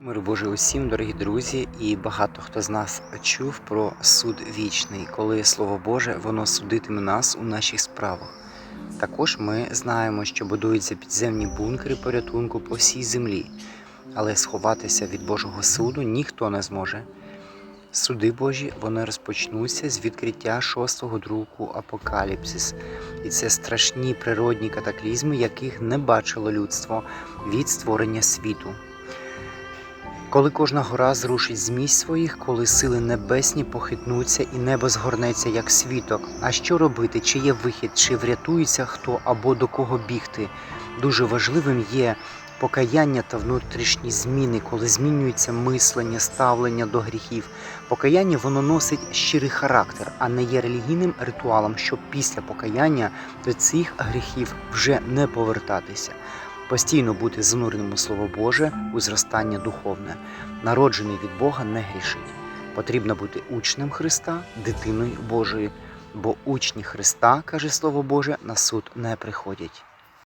Мир Божий усім, дорогі друзі, і багато хто з нас чув про суд вічний, коли Слово Боже воно судитиме нас у наших справах. Також ми знаємо, що будуються підземні бункери порятунку по всій землі, але сховатися від Божого суду ніхто не зможе. Суди Божі вони розпочнуться з відкриття шостого друку Апокаліпсис, і це страшні природні катаклізми, яких не бачило людство від створення світу. Коли кожна гора зрушить з місць своїх, коли сили небесні похитнуться і небо згорнеться як світок. А що робити? Чи є вихід, чи врятується хто або до кого бігти? Дуже важливим є покаяння та внутрішні зміни, коли змінюється мислення, ставлення до гріхів. Покаяння воно носить щирий характер, а не є релігійним ритуалом, щоб після покаяння до цих гріхів вже не повертатися постійно бути зануреним Слово Боже у зростання духовне. Народжений від Бога не грішить. Потрібно бути учнем Христа, дитиною Божою, бо учні Христа, каже Слово Боже, на суд не приходять.